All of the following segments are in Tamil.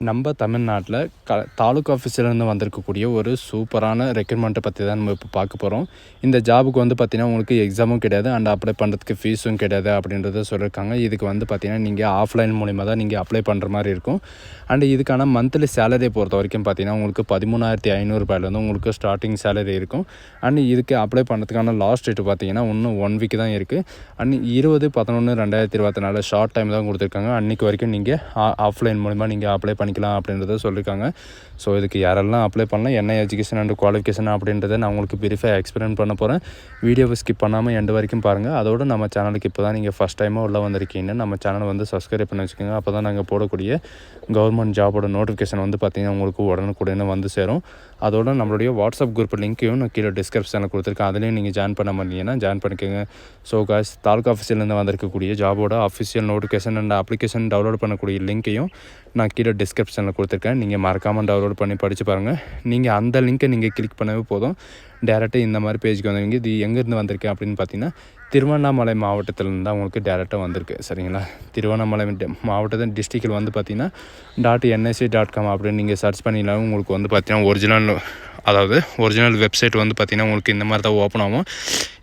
நம்ம தமிழ்நாட்டில் க தாலுக்கா ஆஃபீஸிலேருந்து வந்திருக்கக்கூடிய ஒரு சூப்பரான ரெக்ரூட்மெண்ட்டை பற்றி தான் நம்ம இப்போ பார்க்க போகிறோம் இந்த ஜாபுக்கு வந்து பார்த்திங்கன்னா உங்களுக்கு எக்ஸாமும் கிடையாது. அண்ட் அப்ளை பண்ணுறதுக்கு ஃபீஸும் கிடையாது அப்படின்றத சொல்லியிருக்காங்க இதுக்கு வந்து பார்த்திங்கன்னா நீங்கள் ஆஃப்லைன் மூலிமா தான் நீங்கள் அப்ளை பண்ணுற மாதிரி இருக்கும். அண்ட் இதுக்கான மந்த்லி சேலரியை பொறுத்த வரைக்கும் பார்த்திங்கன்னா உங்களுக்கு பதிமூணாயிரத்தி ஐநூறுரூபாயிலேருந்து உங்களுக்கு ஸ்டார்டிங் சேலரி இருக்கும். அண்ட் இதுக்கு அப்ளை பண்ணுறதுக்கான லாஸ்ட் டேட் பார்த்திங்கன்னா இன்னும் ஒன் வீக் தான் இருக்குது அண்ட் இருபது பதினொன்று ரெண்டாயிரத்தி இருபத்தி நாலு ஷார்ட் டைம் தான் கொடுத்துருக்காங்க. அன்றைக்கி வரைக்கும் நீங்கள் ஆஃப்லைன் மூலிமா நீங்கள் அப்ளை பண்ணி பண்ணிக்கலாம் அப்படின்றத சொல்லியிருக்காங்க ஸோ இதுக்கு யாரெல்லாம் அப்ளை பண்ணலாம் என்ன எஜுகேஷன் அண்ட் குவாலிஃபிகேஷன் அப்படின்றத நான் உங்களுக்கு வெரிஃபை எக்ஸ்பிளைன் பண்ண போகிறேன் வீடியோவை ஸ்கிப் பண்ணாமல் எண்டு வரைக்கும் பாருங்கள் அதோடு நம்ம சேனலுக்கு இப்போ தான் நீங்கள் ஃபஸ்ட் டைமாக உள்ளே வந்திருக்கீங்கன்னு நம்ம சேனலை வந்து சப்ஸ்கிரைப் பண்ணி வச்சுக்கோங்க. அப்போ தான் நாங்கள் போடக்கூடிய கவர்மெண்ட் ஜாபோட நோட்டிஃபிகேஷன் வந்து பார்த்திங்கன்னா உங்களுக்கு உடனுக்குடனே வந்து சேரும். அதோட நம்மளுடைய வாட்ஸ்அப் குரூப் லிங்க்கையும் நான் கீழே டிஸ்கிரிப்ஷனில் கொடுத்துருக்கேன். அதுலேயும் நீங்கள் ஜாயின் பண்ண முடியலன்னா ஜாயின் பண்ணிக்கோங்க. ஸோ காஸ் தாலுக்கா ஆஃபீஸிலேருந்து வந்திருக்கக்கூடிய ஜாபோட official notification and application download பண்ணக்கூடிய லிங்க்கையும் நான் கீழே டிஸ்கிரிப்ஷனில் கொடுத்துருக்கேன். நீங்கள் மறக்காமல் டவுன்லோட் பண்ணி படித்து பாருங்கள் நீங்கள் அந்த லிங்க்கை நீங்கள் கிளிக் பண்ணவே போதும். டேரெக்டாக இந்த மாதிரி பேஜுக்கு வந்தவங்க இது எங்கேருந்து வந்திருக்கு அப்படின்னு பார்த்தீங்கன்னா திருவண்ணாமலை மாவட்டத்திலேருந்து தான் உங்களுக்கு டேரெக்டாக வந்திருக்கு. சரிங்களா? திருவண்ணாமலை மாவட்டத்தின் டிஸ்ட்ரிக்டில் வந்து பார்த்தீங்கன்னா டாட் என்எஸ்சி டாட் காம் அப்படின்னு நீங்கள் சர்ச் பண்ணிங்கனாலும் உங்களுக்கு வந்து பார்த்தீங்கன்னா ஒரிஜினல் அதாவது ஒரிஜினல் வெப்சைட் வந்து பார்த்திங்கன்னா உங்களுக்கு இந்த மாதிரி தான் ஓப்பன் ஆகும்.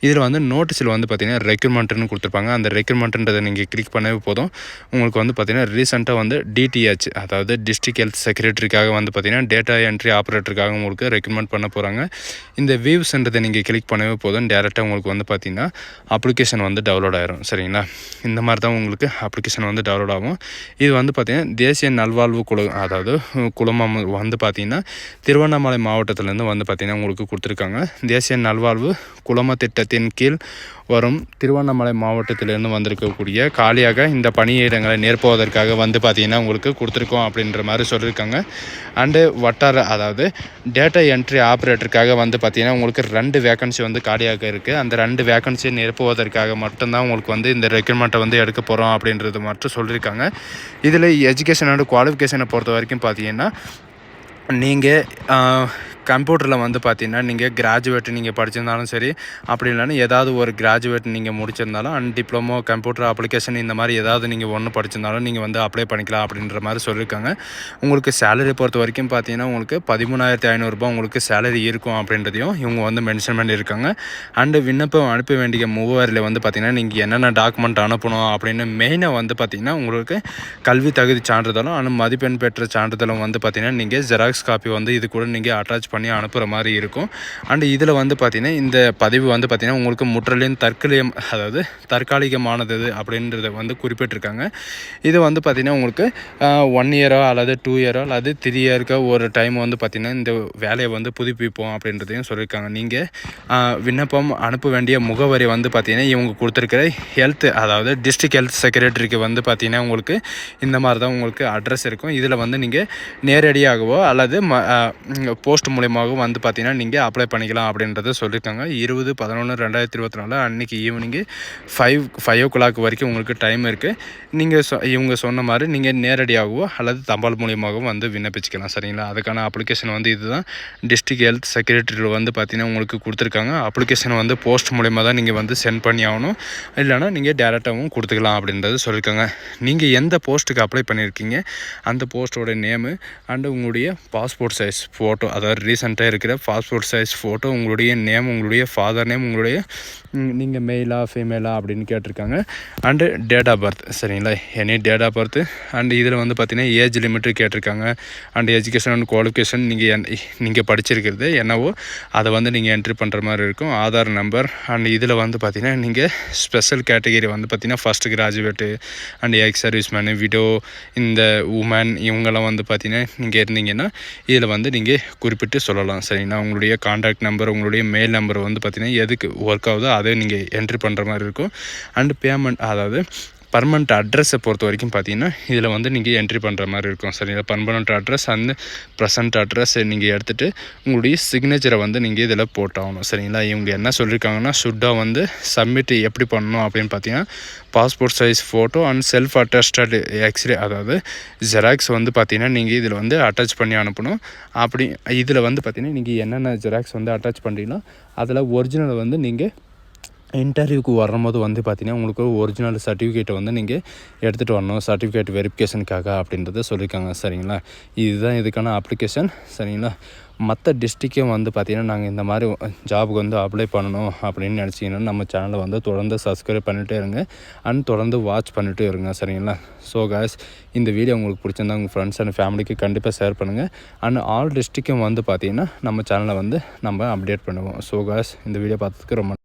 இதில் வந்து நோட்டீஸில் வந்து பார்த்திங்கன்னா ரெக்யூர்மெண்ட்னு கொடுத்துருப்பாங்க. அந்த ரெக்யூர்மெண்ட்ன்றதை நீங்கள் கிளிக் பண்ணவே போதும். உங்களுக்கு வந்து பார்த்திங்கன்னா ரீசெண்டாக வந்து டிடிஹெச் அதாவது டிஸ்ட்ரிக் ஹெல்த் செக்ரட்டரிக்காக வந்து பார்த்திங்கன்னா டேட்டா என்ட்ரி ஆப்ரேட்டருக்காக உங்களுக்கு ரெக்ரூட்மெண்ட் பண்ண போகிறாங்க இந்த வியூஸ்ன்றதை நீங்கள் கிளிக் பண்ணவே போதும். டேரெக்டாக உங்களுக்கு வந்து பார்த்திங்கன்னா அப்ளிகேஷன் வந்து டவுன்லோட் ஆயிரும். சரிங்களா? இந்த மாதிரி தான் உங்களுக்கு அப்ளிகேஷன் வந்து டவுன்லோட் ஆகும். இது வந்து பார்த்திங்கன்னா தேசிய நல்வாழ்வு குழு அதாவது குழுமம் வந்து பார்த்திங்கன்னா திருவண்ணாமலை மாவட்டத்திலேருந்து வந்து பார்த்திங்கன்னா உங்களுக்கு கொடுத்துருக்காங்க. தேசிய நல்வாழ்வு குழும திட்டத்தின் கீழ் வரும் திருவண்ணாமலை மாவட்டத்திலிருந்து வந்திருக்கக்கூடிய காலியாக இந்த பணியிடங்களை நிரப்புவதற்காக வந்து பார்த்திங்கன்னா உங்களுக்கு கொடுத்துருக்கோம் அப்படின்ற மாதிரி சொல்லியிருக்காங்க. அண்டு வட்டார அதாவது டேட்டா என்ட்ரி ஆப்ரேட்டருக்காக வந்து பார்த்திங்கன்னா உங்களுக்கு ரெண்டு வேக்கன்சி வந்து காலியாக இருக்குது அந்த ரெண்டு வேக்கன்சியை நிரப்புவதற்காக மட்டும்தான் உங்களுக்கு வந்து இந்த ரெக்ரூட்மெண்ட்டை வந்து எடுக்க போகிறோம் அப்படின்றது மட்டும் சொல்லியிருக்காங்க. இதில் எஜுகேஷன் அண்ட் குவாலிஃபிகேஷனை பொறுத்த வரைக்கும் பார்த்தீங்கன்னா நீங்கள் கம்ப்யூட்டரில் வந்து பார்த்தீங்கன்னா நீங்கள் கிராஜுவேட் நீங்கள் படிச்சிருந்தாலும் சரி அப்படி இல்லைன்னா ஏதாவது ஒரு கிராஜுவேட் நீங்கள் முடிச்சிருந்தாலும் அண்ட் டிப்ளமோ கம்ப்யூட்டர் அப்ளிகேஷன் இந்த மாதிரி ஏதாவது நீங்கள் ஒன்று படிச்சிருந்தாலும் நீங்கள் வந்து அப்ளை பண்ணிக்கலாம் அப்படின்ற மாதிரி சொல்லியிருக்காங்க. உங்களுக்கு சேலரி பொறுத்த வரைக்கும் பார்த்தீங்கன்னா உங்களுக்கு பதிமூணாயிரத்தி ஐநூறுரூபா உங்களுக்கு சேலரி இருக்கும் அப்படின்றதையும் இவங்க வந்து மென்ஷன் பண்ணியிருக்காங்க. அண்டு விண்ணப்பம் அனுப்ப வேண்டிய மூவரில் வந்து பார்த்திங்கன்னா நீங்கள் என்னென்ன டாக்குமெண்ட் அனுப்பணும் அப்படின்னு மெயினாக வந்து பார்த்திங்கன்னா உங்களுக்கு கல்வி தகுதி சான்றிதழும் அண்ட் மதிப்பெண் பெற்ற சான்றிதழும் வந்து பார்த்திங்கன்னா நீங்கள் ஜெராக்ஸ் காப்பி வந்து இது கூட நீங்கள் அட்டாச் பண்ணி அனுப்புகிற மாதிரி இருக்கும். அண்டு இதில் வந்து பார்த்திங்கன்னா இந்த பதிவு வந்து பார்த்திங்கன்னா உங்களுக்கு முற்றிலும் தற்கலியம் அதாவது தற்காலிகமானது அப்படின்றத வந்து குறிப்பிட்டிருக்காங்க. இது வந்து பார்த்திங்கன்னா உங்களுக்கு ஒன் இயரோ அல்லது டூ இயரோ அல்லது த்ரீ இயருக்கோ ஒரு டைம் வந்து பார்த்திங்கன்னா இந்த வேலையை வந்து புதுப்பிப்போம் அப்படின்றதையும் சொல்லியிருக்காங்க. நீங்கள் விண்ணப்பம் அனுப்ப வேண்டிய முகவரி வந்து பார்த்திங்கன்னா இவங்க கொடுத்துருக்கிற ஹெல்த் அதாவது டிஸ்ட்ரிக் ஹெல்த் செக்ரட்டரிக்கு வந்து பார்த்திங்கன்னா உங்களுக்கு இந்த மாதிரி தான் உங்களுக்கு அட்ரஸ் இருக்கும். இதில் வந்து நீங்கள் நேரடியாகவோ அல்லது ம போஸ்ட் மூலியமாகவும் வந்து பார்த்தீங்கன்னா நீங்கள் அப்ளை பண்ணிக்கலாம் அப்படின்றத சொல்லியிருக்காங்க. இருபது பதினொன்று ரெண்டாயிரத்தி இருபத்தி நாலு அன்றைக்கி ஈவினிங்கு ஃபைவ் ஃபைவ் ஓ கிளாக் வரைக்கும் உங்களுக்கு டைம் இருக்குது நீங்கள் சொ இவங்க சொன்ன மாதிரி நீங்கள் நேரடியாகவோ அல்லது தபால் மூலியமாகவும் வந்து விண்ணப்பிச்சிக்கலாம் சரிங்களா? அதுக்கான அப்ளிகேஷன் வந்து இதுதான். டிஸ்ட்ரிக் ஹெல்த் செக்ரட்டரியில் வந்து பார்த்தீங்கன்னா உங்களுக்கு கொடுத்துருக்காங்க. அப்ளிகேஷன் வந்து போஸ்ட் மூலியமாக தான் நீங்கள் வந்து சென்ட் பண்ணி ஆகணும். இல்லைனா நீங்கள் டேரெக்டாகவும் கொடுத்துக்கலாம் அப்படின்றது சொல்லியிருக்காங்க. நீங்கள் எந்த போஸ்ட்டுக்கு அப்ளை பண்ணியிருக்கீங்க? அந்த போஸ்ட்டோட நேமு அண்டு உங்களுடைய பாஸ்போர்ட் சைஸ் ஃபோட்டோ அதாவது ரீசெண்டாக இருக்கிற பாஸ்போர்ட் சைஸ் ஃபோட்டோ உங்களுடைய நேம் உங்களுடைய ஃபாதர் நேம் உங்களுடைய நீங்கள் மெயிலா ஃபீமேலா அப்படின்னு கேட்டிருக்காங்க. அண்டு டேட் ஆஃப் பர்த் சரிங்களா? Any date of birth and இதில் வந்து பார்த்திங்கன்னா ஏஜ் லிமிட்டு கேட்டிருக்காங்க. அண்டு எஜுகேஷன் அண்ட் குவாலிஃபிகேஷன் நீங்கள் என் நீங்கள் படிச்சிருக்கிறது என்னவோ அதை வந்து நீங்கள் என்ட்ரி பண்ணுற மாதிரி இருக்கும். ஆதார் நம்பர் அண்ட் இதில் வந்து பார்த்திங்கன்னா நீங்கள் ஸ்பெஷல் கேட்டகிரி வந்து பார்த்திங்கன்னா first graduate and ex serviceman widow இந்த உமன் இவங்கெல்லாம் வந்து பார்த்திங்கன்னா நீங்கள் இருந்தீங்கன்னா இதில் வந்து நீங்கள் குறிப்பிட்டு சொல்லலாம். சரிங்களா உங்களுடைய காண்டாக்ட் நம்பர் உங்களுடைய மெயில் நம்பர் வந்து பார்த்திங்கன்னா எதுக்கு ஒர்க் ஆகுதோ அதை நீங்கள் என்ட்ரி பண்ணுற மாதிரி இருக்கும். அண்டு பேமெண்ட் அதாவது பர்மனண்ட் அட்ரஸை பொறுத்த வரைக்கும் பார்த்தீங்கன்னா இதில் வந்து நீங்கள் என்ட்ரி பண்ணுற மாதிரி இருக்கும். சரிங்களா? பர்மனண்ட் அட்ரஸ் அந்த ப்ரெசன்ட் அட்ரஸ் நீங்கள் எடுத்துகிட்டு உங்களுடைய சிக்னேச்சரை வந்து நீங்கள் இதில் போட்டாகணும். சரிங்களா? இவங்க என்ன சொல்லியிருக்காங்கன்னா ஷுட்டாக வந்து சப்மிட் எப்படி பண்ணணும் அப்படின்னு பார்த்தீங்கன்னா passport size photo and self attested X ray அதாவது ஜெராக்ஸ் வந்து பார்த்தீங்கன்னா நீங்கள் இதில் வந்து அட்டாச் பண்ணி அனுப்பணும். அப்படி இதில் வந்து பார்த்தீங்கன்னா நீங்கள் என்னென்ன ஜெராக்ஸ் வந்து அட்டாச் பண்ணுறீங்களோ அதில் ஒரிஜினல் வந்து நீங்கள் இன்டர்வியூக்கு வரும்போது வந்து பார்த்திங்கன்னா உங்களுக்கு ஒரிஜினல் சர்டிஃபிகேட்டை வந்து நீங்கள் எடுத்துகிட்டு வரணும். சர்டிஃபிகேட் வெரிஃபிகேஷனுக்காக அப்படின்றத சொல்லியிருக்காங்க. சரிங்களா? இதுதான் இதுக்கான அப்ளிகேஷன் சரிங்களா? மற்ற டிஸ்ட்ரிக்கும் வந்து பார்த்திங்கன்னா நாங்கள் இந்த மாதிரி ஜாபுக்கு வந்து அப்ளை பண்ணணும் அப்படின்னு நினச்சிங்கன்னா நம்ம சேனலை வந்து தொடர்ந்து சப்ஸ்கிரைப் பண்ணிகிட்டே இருங்க. அண்ட் தொடர்ந்து வாட்ச் பண்ணிகிட்டே இருங்க. சரிங்களா? ஸோ காய்ஸ் இந்த வீடியோ உங்களுக்கு பிடிச்சிருந்தா உங்கள் ஃப்ரெண்ட்ஸ் அண்ட் ஃபேமிலிக்கு கண்டிப்பாக ஷேர் பண்ணுங்கள் அண்ட் ஆல் டிஸ்ட்ரிக்கும் வந்து பார்த்திங்கன்னா நம்ம சேனலை வந்து நம்ம அப்டேட் பண்ணுவோம். ஸோ காய்ஸ் இந்த வீடியோ பார்த்ததுக்கு ரொம்ப